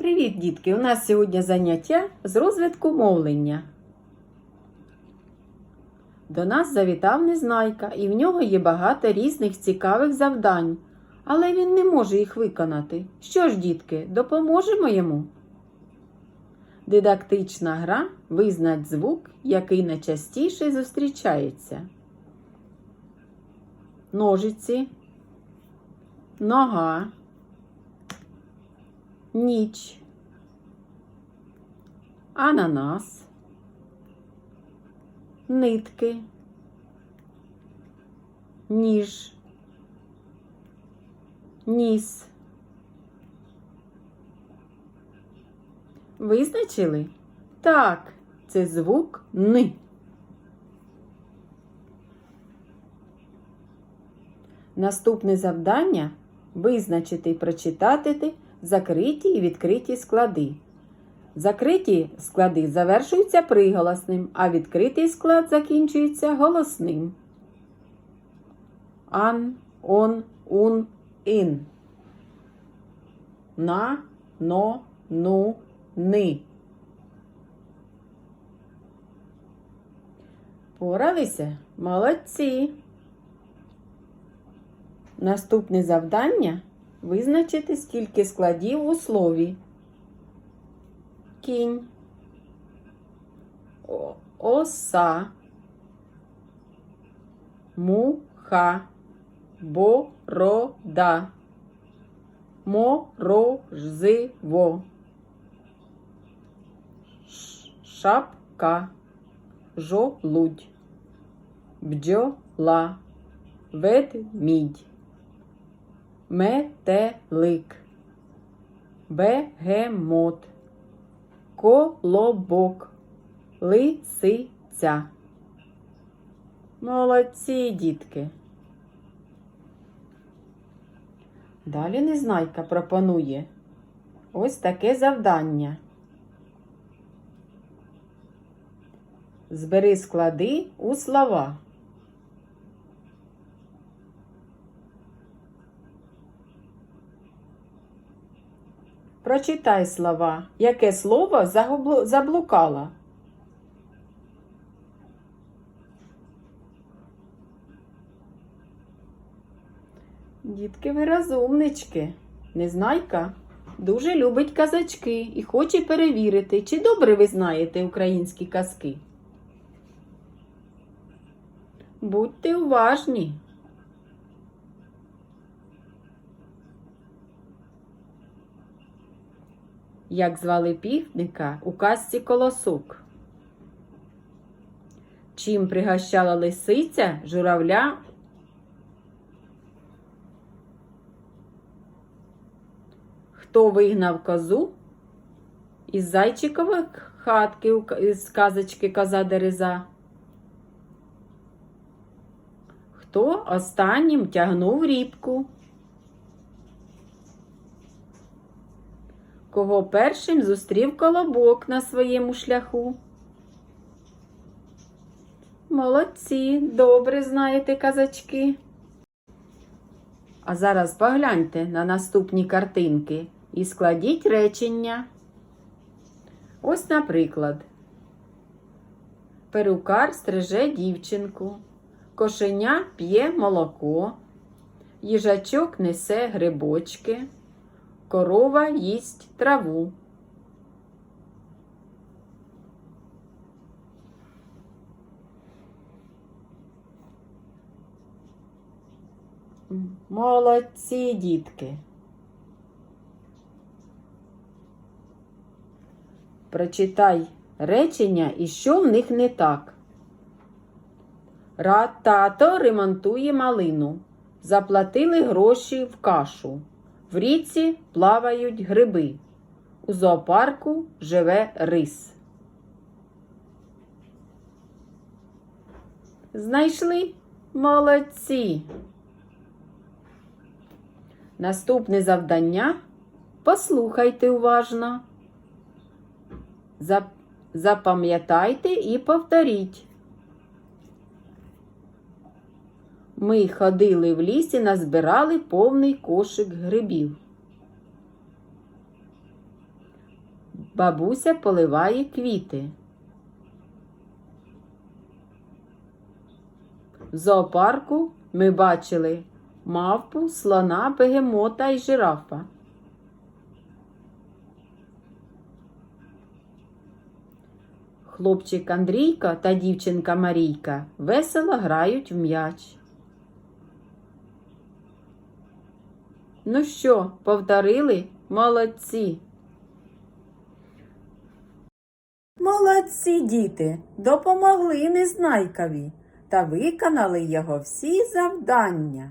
Привіт, дітки! У нас сьогодні заняття з розвитку мовлення. До нас завітав Незнайка, і в нього є багато різних цікавих завдань, але він не може їх виконати. Що ж, дітки, допоможемо йому? Дидактична гра визнать звук, який найчастіше зустрічається. Ножиці, нога ніч, ананас, нитки, ніж, ніс. Визначили? Так, це звук Н. Наступне завдання визначити і прочитати закриті і відкриті склади. Закриті склади завершуються приголосним, а відкритий склад закінчується голосним. Ан, он, ун, ін. На, но, ну, ни. Поралися? Молодці. Наступне завдання Визначити, скільки складів у слові. Кінь, оса, муха, борода, морозиво, шапка, жолудь, бджола, ведмідь метелик, бегемот, колобок, лисиця. Молодці, дітки. Далі Незнайка пропонує ось таке завдання. Збери склади у слова. Прочитай слова. Яке слово заблукало? Дітки, ви розумнички. Незнайка дуже любить казачки і хоче перевірити, чи добре ви знаєте українські казки. Будьте уважні. Як звали півника у казці колосок? Чим пригощала лисиця журавля? Хто вигнав козу із зайчикової хатки із казочки Коза Дереза? Хто останнім тягнув рібку? Кого першим зустрів колобок на своєму шляху? Молодці, добре знаєте казачки. А зараз погляньте на наступні картинки і складіть речення. Ось, наприклад, перукар стриже дівчинку, кошеня п'є молоко, їжачок несе грибочки. Корова їсть траву. Молодці, дітки. Прочитай речення і що в них не так. Ра тато ремонтує малину. Заплатили гроші в кашу. В річці плавають гриби. У зоопарку живе рис. Знайшли? Молодці. Наступне завдання послухайте уважно. Запам'ятайте і повторіть. Ми ходили в лісі, назбирали повний кошик грибів. Бабуся поливає квіти. В зоопарку ми бачили мавпу, слона, бегемота і жирафа. Хлопчик Андрійка та дівчинка Марійка весело грають в м'яч. Ну що, повторили? Молодці. Молодці, діти, допомогли незнайкові та виконали його всі завдання.